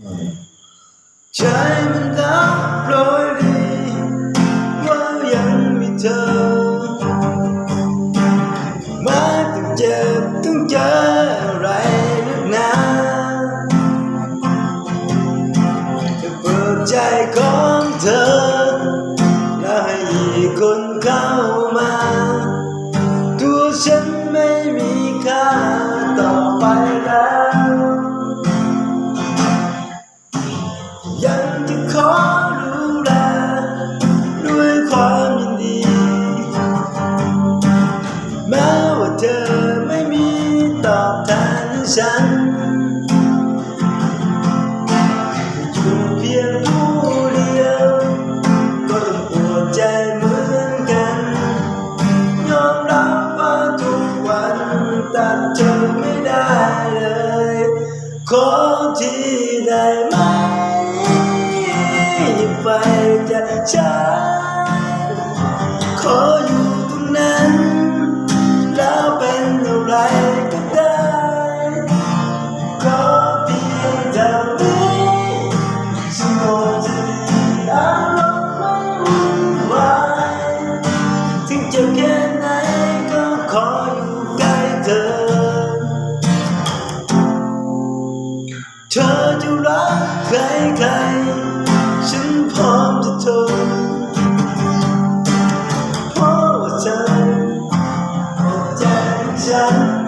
ใจมันรับโปรยดีว่ายังมีเธอมาต้องเจ็บต้องเจออะไรนักหนาจะเปิดใจของเธอ แล้วให้อีกคนเข้ามา ตัวฉันไม่มีค่า ฉันอยู่เพียงผู้เดียว ก็ต้องปวดใจเหมือนกัน ยอมรับว่าทุกวันตัดเธอไม่ได้เลย ขอที่ได้ไหมอย่าไปจากฉัน ธอจะรักใครใครฉันพร้อมจะทนเพราะว่าเธอหัใจฉัน